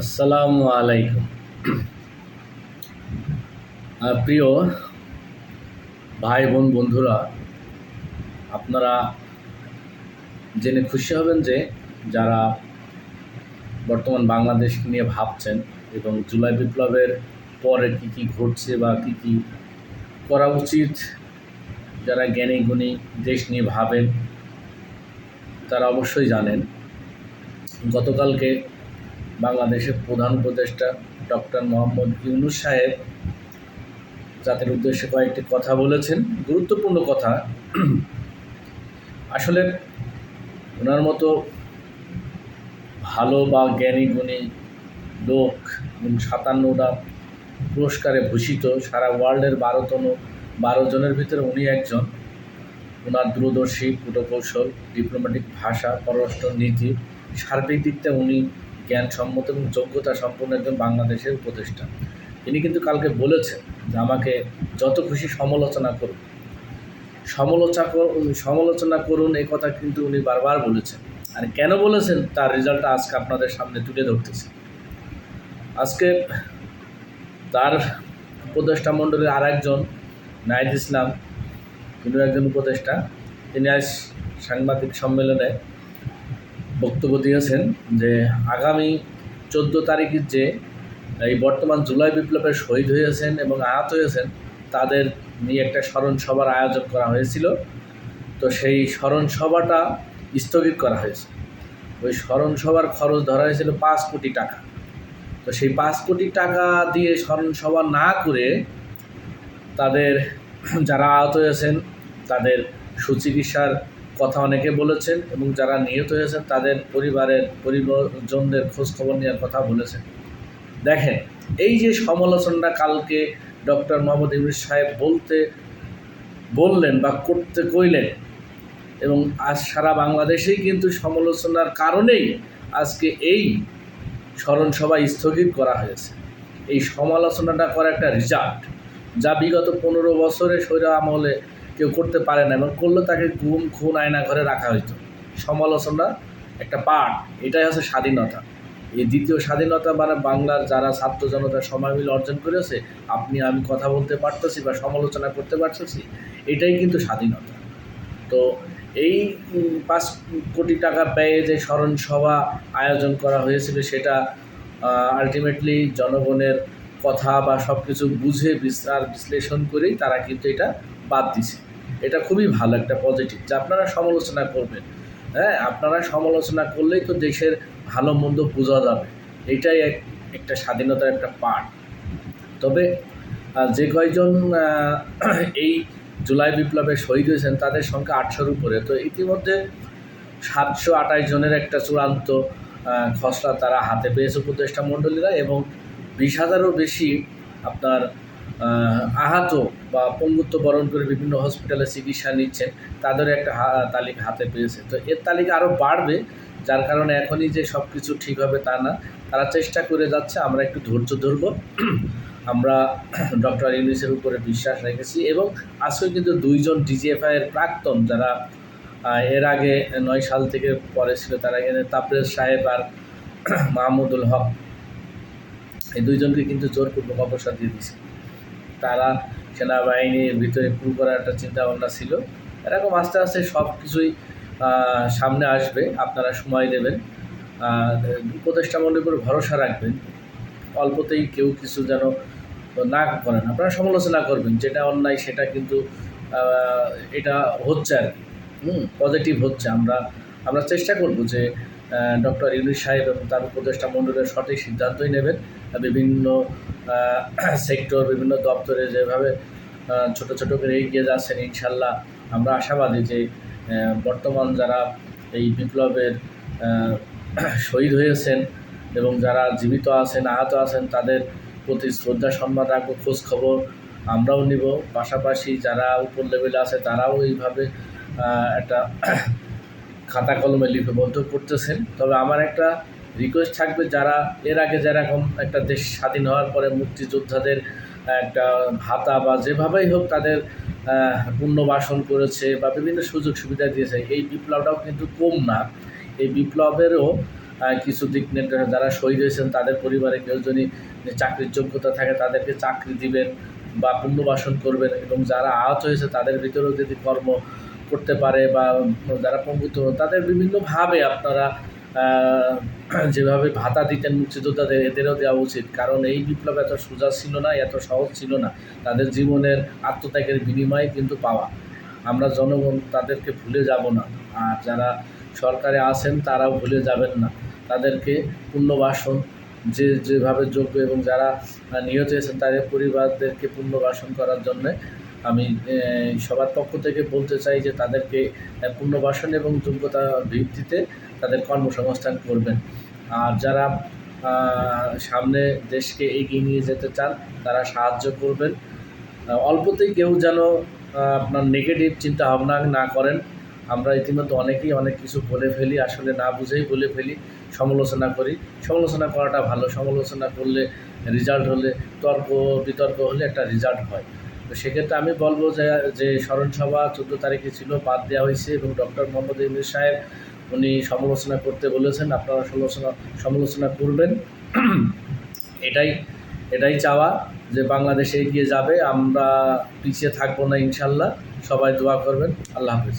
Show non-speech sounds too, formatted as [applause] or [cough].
আসসালামু আলাইকুম। প্রিয় ভাই বোন বন্ধুরা, আপনারা জেনে খুশি হবেন যে যারা বর্তমান বাংলাদেশকে নিয়ে ভাবছেন এবং জুলাই বিপ্লবের পরে কী কী ঘটছে বা কী কী করা উচিত, যারা জ্ঞানী গুণী দেশ নিয়ে ভাবেন, তারা অবশ্যই জানেন। গতকালকে বাংলাদেশের প্রধান উপদেষ্টা ডক্টর মোহাম্মদ ইউনুস সাহেব জাতির উদ্দেশ্যে কয়েকটি কথা বলেছেন। গুরুত্বপূর্ণ কথা, আসলে ওনার মতো ভালো বা জ্ঞানী গুণী লোক এবং সাতান্নটা পুরস্কারে ভূষিত, সারা ওয়ার্ল্ডের বারোতম, বারো জনের ভিতরে উনি একজন। ওনার দূরদর্শী, কূটকৌশল ডিপ্লোম্যাটিক ভাষা পররাষ্ট্র নীতি সার্বিক দিক থেকে উনি জ্ঞানসম্মত এবং যোগ্যতা সম্পন্ন একজন বাংলাদেশের উপদেষ্টা। তিনি কিন্তু কালকে বলেছেন যে আমাকে যত খুশি সমালোচনা করুন। সমালোচনা সমালোচনা করুন, এই কথা কিন্তু উনি বারবার বলেছেন। আর কেন বলেছেন? তার রেজাল্টটা আজকে আপনাদের সামনে তুলে ধরতেছে। আজকে তার উপদেষ্টা মণ্ডলীর আর একজন নাইদ ইসলাম তিনি একজন উপদেষ্টা। তিনি আজ সাংবাদিক সম্মেলনে বক্তব্য দিয়েছেন যে আগামী চোদ্দ তারিখের যে এই বর্তমান জুলাই বিপ্লবের শহীদ হয়েছেন এবং আহত হয়েছেন, তাদের নিয়ে একটা স্মরণ সভার আয়োজন করা হয়েছিল। তো সেই স্মরণ সভাটা স্থগিত করা হয়েছে। ওই স্মরণ সভার খরচ ধরা হয়েছিল পাঁচ কোটি টাকা। তো সেই পাঁচ কোটি টাকা দিয়ে স্মরণ সভা না করে তাদের যারা আহত হয়েছেন, তাদের সুচিকিৎসার কথা অনেকে বলেছেন এবং যারা নিহত হয়েছেন তাদের পরিবারের পরিবারজনদের খোঁজখবর নেওয়ার কথা বলেছেন। দেখেন, এই যে সমালোচনাটা কালকে ডক্টর মোহাম্মদ ইউনুস সাহেব বলতে, বললেন বা করতে কইলেন এবং আজ সারা বাংলাদেশেই কিন্তু সমালোচনার কারণেই আজকে এই স্মরণ সভা স্থগিত করা হয়েছে। এই সমালোচনাটা করা একটা রেজাল্ট যা বিগত পনেরো বছরে স্বৈর আমলে কেউ করতে পারে না এবং করলে তাকে গুম, খুন, আয়না ঘরে রাখা হইতো। সমালোচনা একটা পাঠ। এটাই হচ্ছে স্বাধীনতা। এই দ্বিতীয় স্বাধীনতা মানে বাংলার যারা ছাত্র জনতা সময় মিলে অর্জন করেছে, আপনি আমি কথা বলতে পারতেছি বা সমালোচনা করতে পারতেছি, এটাই কিন্তু স্বাধীনতা। তো এই পাঁচ কোটি টাকা ব্যয়ে যে স্মরণ সভা আয়োজন করা হয়েছিল, সেটা আলটিমেটলি জনগণের কথা বা সব কিছু বুঝে বিস্তার বিশ্লেষণ করেই তারা কিন্তু এটা বাদ দিছে। এটা খুবই ভালো একটা পজিটিভ যে আপনারা সমালোচনা করবেন। হ্যাঁ আপনারা সমালোচনা করলেই তো দেশের ভালো মন্দ বোঝা যাবে। এটাই এক, একটা স্বাধীনতার একটা পার্ট তবে যে কয়জন এই জুলাই বিপ্লবে শহীদ হয়েছেন তাদের সংখ্যা আটশোর উপরে। তো ইতিমধ্যে সাতশো আঠাশ জনের একটা চূড়ান্ত খসড়া তারা হাতে পেয়েছে উপদেষ্টা মণ্ডলীরা এবং বিশ হাজারও বেশি আপনার আহ, আহত বা পঙ্গুত্ব বরণ করে বিভিন্ন হসপিটালে চিকিৎসা নিচ্ছেন তাদের একটা তালিকা হাতে পেয়েছে। তো এর তালিকা আরও বাড়বে যার কারণে এখনই যে সব কিছু ঠিক হবে তা না। তারা চেষ্টা করে যাচ্ছে আমরা একটু ধৈর্য ধরবো। [clears throat] আমরা [clears throat] ডক্টর ইউনিসের উপরে বিশ্বাস রেখেছি এবং আজকে কিন্তু দুইজন ডিজিএফআই এর প্রাক্তন যারা এর আগে নয় সাল থেকে পরে ছিল তারা এখানে তাপরেজ সাহেব আর [clears throat] মাহমুদুল হক এই দুইজনকে কিন্তু জোরপূর্বক অবসর দিয়ে দিয়েছে। তারা সেনাবাহিনীর ভিতরে পুরো করার একটা চিন্তা ভাবনা ছিল। এরকম আস্তে আস্তে সব কিছুই সামনে আসবে। আপনারা সময় দেবেন। উপদেষ্টা মন্ডলীর উপর ভরসা রাখবেন। অল্পতেই কেউ কিছু যেন না করেন। আপনারা সমালোচনা করবেন। যেটা অন্যায় সেটা কিন্তু এটা হচ্ছে আর কি। হুম পজিটিভ হচ্ছে। আমরা আমরা চেষ্টা করব যে ডক্টর ইউনুস সাহেব এবং তার উপদেষ্টা মণ্ডলের সঠিক সিদ্ধান্তই নেবেন। বিভিন্ন সেক্টর [clears throat] বিভিন্ন দপ্তরে যেভাবে ছোট ছোট করে এগিয়ে যাচ্ছেন, ইনশাল্লাহ আমরা আশাবাদী যে বর্তমান যারা এই বিপ্লবের [clears throat] শহীদ হয়েছেন এবং যারা জীবিত আছেন, আহত আছেন, তাদের প্রতি শ্রদ্ধা, সম্মান রাখব, খোঁজ খবর আমরাও নিব। পাশাপাশি যারা উপর লেভেলে আছে, তারাও এইভাবে একটা [clears throat] খাতা কলমে লিপিবদ্ধ করতেছেন। তবে আমার একটা রিকোয়েস্ট থাকবে যারা এর আগে যেরকম একটা দেশ স্বাধীন হওয়ার পরে মুক্তিযোদ্ধাদের একটা ভাতা বা যেভাবেই হোক তাদের আহ, পুনর্বাসন করেছে বা বিভিন্ন সুযোগ সুবিধা দিয়েছে এই বিপ্লবটাও কিন্তু কম না। এই বিপ্লবেরও কিছু দিক যারা শহীদ হয়েছেন তাদের পরিবারে কেউ যদি চাকরির যোগ্যতা থাকে তাদেরকে চাকরি দিবেন বা পুনর্বাসন করবেন এবং যারা আহত হয়েছে তাদের ভিতরেও যদি কর্ম করতে পারে বা যারা পঙ্গুত্ব, তাদের বিভিন্নভাবে আপনারা যেভাবে ভাতা দিতেন মুক্তিযোদ্ধাদের এদেরও দেওয়া উচিত। কারণ এই বিপ্লব এত সোজা ছিল না, এত সহজ ছিল না। তাদের জীবনের আত্মত্যাগের বিনিময়ে কিন্তু পাওয়া। আমরা জনগণ তাদেরকে ভুলে যাব না। আর যারা সরকারে আছেন, তারাও ভুলে যাবেন না। তাদেরকে পুনর্বাসন, যে যেভাবে যোগ্য এবং যারা নিহত হয়েছেন, তাদের পরিবারদেরকে পুনর্বাসন করার জন্য আমি সবার পক্ষ থেকে বলতে চাই যে তাদেরকে পুনর্বাসন এবং যোগ্যতা ভিত্তিতে তাদের কর্মসংস্থান করবেন। আর যারা সামনে দেশকে এগিয়ে নিয়ে যেতে চান, তারা সাহায্য করবেন। অল্পতেই কেউ যেন আপনার নেগেটিভ চিন্তা ভাবনা না করেন। আমরা ইতিমধ্যে অনেকেই অনেক কিছু বলে ফেলি, আসলে না বুঝেই বলে ফেলি, সমালোচনা করি। সমালোচনা করাটা ভালো, সমালোচনা করলে রেজাল্ট হলে তর্ক বিতর্ক হলে একটা রেজাল্ট হয়। তো সেক্ষেত্রে আমি বলব যে যে স্মরণসভা চোদ্দ তারিখে ছিল, বাদ দেওয়া হয়েছে এবং ডক্টর মোহাম্মদ ইমরুল সাহেব উনি সমালোচনা করতে বলেছেন, আপনারা সমালোচনা সমালোচনা করবেন। এটাই এটাই চাওয়া যে বাংলাদেশে এগিয়ে যাবে, আমরা পিছিয়ে থাকব না ইনশাল্লাহ। সবাই দোয়া করবেন। আল্লাহ হাফিজ।